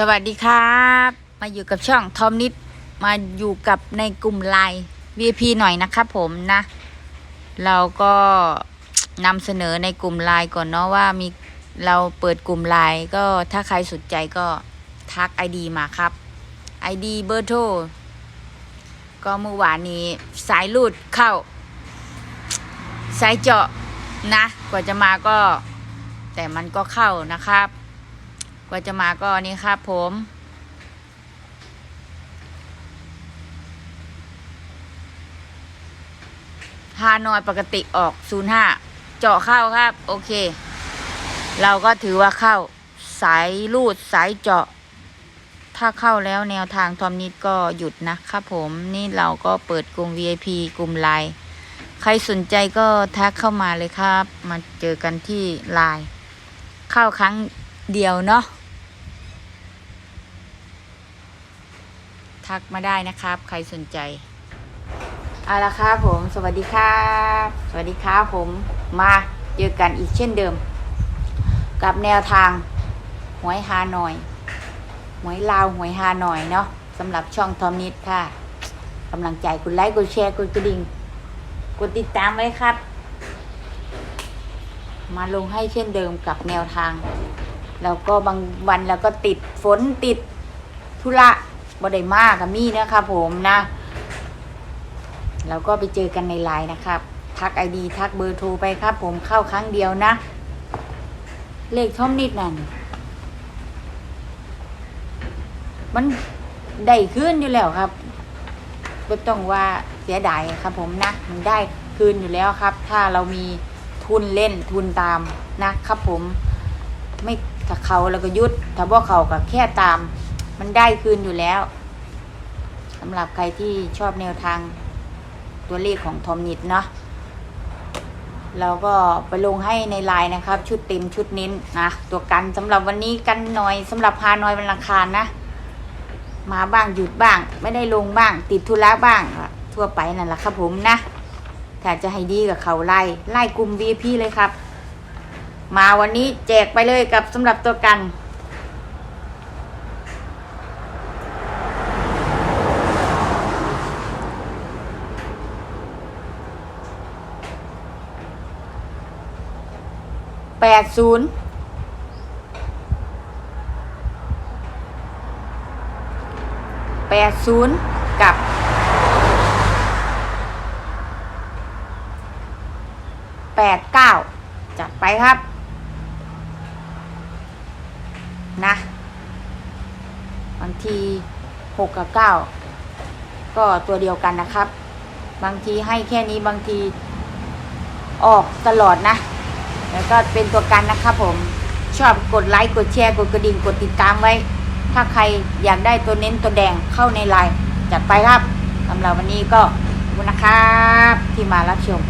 สวัสดีครับ มาอยู่กับช่องทอมนิดมาอยู่กับในกลุ่มไลน์ VIP หน่อยนะครับผมนะ เราก็นำเสนอในกลุ่มไลน์ก่อนเนาะว่ามีเราเปิดกลุ่มไลน์ก็ถ้าใครสนใจก็ทัก ID มาครับ ID เบอร์โทรก็เมื่อวานนี้สายลูดเข้า สายเจาะนะ กว่าจะมาก็ แต่มันก็เข้านะครับ กว่าจะมาก็นี่ครับผม ฮานอยปกติออก 05 เจาะเข้าครับ โอเค เราก็ถือว่าเข้า สายรูดสายเจาะ ถ้าเข้าแล้วแนวทางทอมนิดก็หยุดนะครับผมนี่เราก็เปิดกลุ่ม VIP กลุ่มไลน์ใครสนใจก็ทักเข้ามาเลยครับ มาเจอกันที่ไลน์เข้าครั้งเดียวเนาะ ทักมาได้นะครับ ใครสนใจเอาละครับผม สวัสดีครับสวัสดีครับผมมาเจอกันอีกเช่นเดิม กับแนวทางหวยฮานอยหวยลาวหวยฮานอยเนาะสำหรับช่องทอมนิดค่ะกำลังใจกดไลค์กดแชร์กดกระดิ่งกดติดตามไว้ครับ มาลงให้เช่นเดิมกับแนวทาง แล้วก็บางวันเราก็ติดฝนติดธุระ บ่ได้มากกับมี่นะครับผมนะแล้วก็ไปเจอกันในไลน์นะครับ ทักไอดีทักเบอร์โทรไปครับ ผมเข้าครั้งเดียวนะ เลขท่อมนิดนั่นมันได้ขึ้นอยู่แล้วครับไม่ต้องว่าเสียดายครับ ผมนะมันได้คืนอยู่แล้วครับ ถ้าเรามีทุนเล่นทุนตามนะครับ ผมไม่ถ้าเขาแล้วก็ยุดถ้าบ่เขาก็แค่ตาม มันได้คืนอยู่แล้ว สำหรับใครที่ชอบแนวทางตัวเลขของทอมนิดเนาะเราก็ไปลงให้ในไลน์นะครับ ชุดเต็มชุดเน้นนะตัวกันสำหรับวันนี้กันหน่อยสำหรับพาหน่อยวันอังคารนะ มาบ้างหยุดบ้าง ไม่ได้ลงบ้าง ติดธุระบ้างทั่วไปนั่นแหละครับผมนะถ้าจะให้ดีกับเขาไล่ไล่กลุ่ม VIP เลยครับ มาวันนี้แจกไปเลยกับสำหรับตัวกัน แปดศูนย์แปดศูนย์กับแปดเก้าจัดไปครับ นะบางทีหกกับเก้าก็ตัวเดียวกันนะครับ บางทีให้แค่นี้บางทีออกตลอดนะ แล้วก็เป็นตัวกันนะครับผมชอบกดไลค์กดแชร์กดกระดิ่งกดติดตามไว้ ถ้าใครอยากได้ตัวเน้นตัวแดงเข้าในไลน์จัดไปครับสำหรับวันนี้ก็ขอบคุณนะครับที่มารับชม